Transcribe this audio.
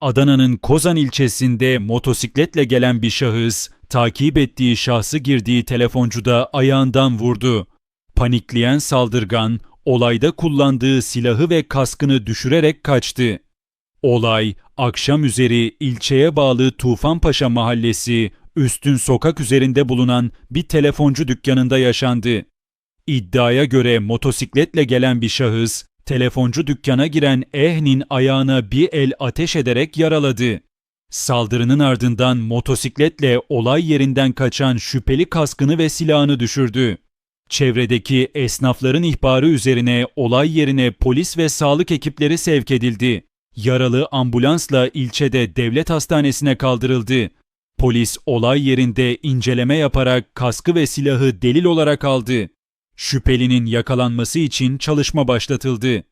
Adana'nın Kozan ilçesinde motosikletle gelen bir şahıs, takip ettiği şahsı girdiği telefoncuda ayağından vurdu. Panikleyen saldırgan, olayda kullandığı silahı ve kaskını düşürerek kaçtı. Olay, akşam üzeri ilçeye bağlı Tufanpaşa mahallesi, Üstün Sokak üzerinde bulunan bir telefoncu dükkanında yaşandı. İddiaya göre motosikletle gelen bir şahıs, telefoncu dükkana giren Eh'nin ayağına bir el ateş ederek yaraladı. Saldırının ardından motosikletle olay yerinden kaçan şüpheli kaskını ve silahını düşürdü. Çevredeki esnafların ihbarı üzerine olay yerine polis ve sağlık ekipleri sevk edildi. Yaralı ambulansla ilçede devlet hastanesine kaldırıldı. Polis olay yerinde inceleme yaparak kaskı ve silahı delil olarak aldı. Şüphelinin yakalanması için çalışma başlatıldı.